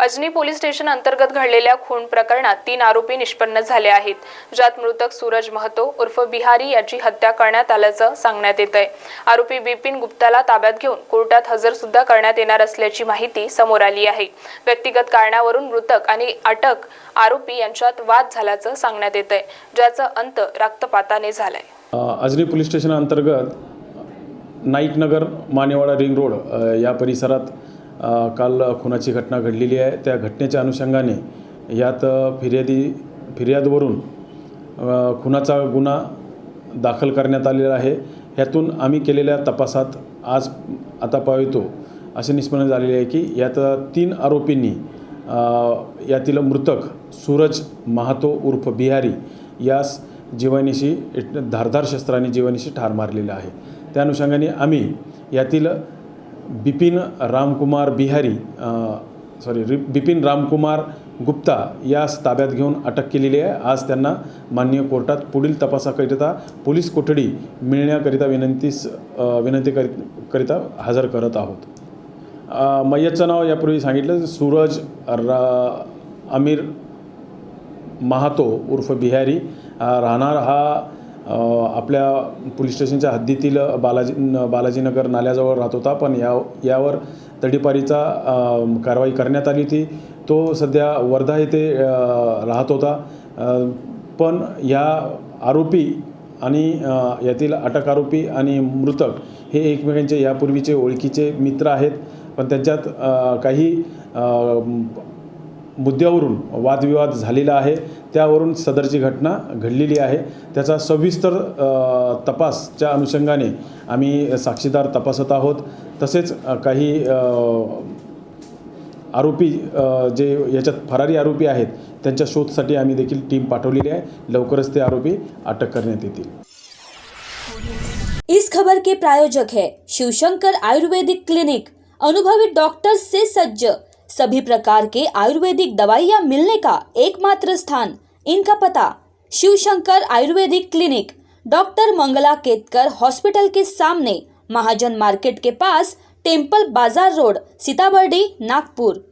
Ajni police station अंतर्गत घडलेल्या खून प्रकरणात तीन आरोपी निष्पन्न झाले आहेत ज्यात मृतक सूरज महतो उर्फ बिहारी याची हत्या करण्यात आल्याचं सांगण्यात येत आहे आरोपी बिपिन गुप्ताला ताब्यात घेऊन कोर्टात हजर सुद्धा करण्यात येणार असल्याची माहिती समोर आली आहे. व्यक्तिगत कारणावरून मृतक आणि अटक आरोपी यांच्यात वाद झाल्याचं सांगण्यात येत आहे ज्याचा अंत रक्तपाताने झालाय. अजनी पोलीस स्टेशन अंतर्गत नाईकनगर मानेवाडा रिंग रोड या परिसरात काल खुनाची घटना घडलेली आहे. त्या घटनेच्या अनुषंगाने यात फिर्यादी फिर्यादवरून खुनाचा गुन्हा दाखल करण्यात आलेला आहे. ह्यातून आम्ही केलेल्या तपासात आज आता पाहतो असे निष्पन्न झालेले आहे की यात तीन आरोपींनी यातील मृतक सूरज महातो उर्फ बिहारी यास जीवानीशी धारधार शस्त्राने जीवानीशी ठार मारलेलं आहे. त्या अनुषंगाने आम्ही यातील बिपिन रामकुमार बिहारी सॉरी रि बिपिन रामकुमार गुप्ता यास ताब्यात घेऊन अटक केलेली आहे. आज त्यांना माननीय कोर्टात पुढील तपासाकरिता पोलीस कोठडी मिळण्याकरिता विनंतीस विनंती करी करिता हजर करत आहोत. मय्यतचं नाव यापूर्वी सांगितलं. सूरज रा अमीर महातो उर्फ बिहारी राहणार हा आपल्या पोलीस स्टेशनच्या हद्दीतील बालाजी बालाजीनगर नाल्याजवळ राहत होता पण या यावर तडीपारीचा कारवाई करण्यात आली होती. तो सध्या वर्धा येथे राहत होता. पण या आरोपी आणि यातील अटक आरोपी आणि मृतक हे एकमेकांचे यापूर्वीचे ओळखीचे मित्र आहेत. पण त्यांच्यात काही मुद्द्यावरून वादविवाद झालेला आहे. त्यावरून सदरची घटना घडलेली आहे. त्याचा सविस्तर तपासच्या अनुषंगाने आम्ही साक्षीदार तपासत आहोत. तसेच काही आरोपी जे याच्यात फरारी आरोपी आहेत त्यांच्या शोधसाठी आम्ही देखील टीम पाठवलेली आहे. लवकरच ते आरोपी अटक करण्यात येतील. इस खबर के प्रायोजक है शिवशंकर आयुर्वेदिक क्लिनिक. अनुभवी डॉक्टर्स से सज्ज। सभी प्रकार के आयुर्वेदिक दवाइयाँ मिलने का एकमात्र स्थान इनका पता Shiv Shankar Ayurvedic clinic, doctor Mangala Ketkar hospital के सामने महाजन मार्केट के पास टेंपल बाज़ार रोड, सीताबर्डी, नागपुर।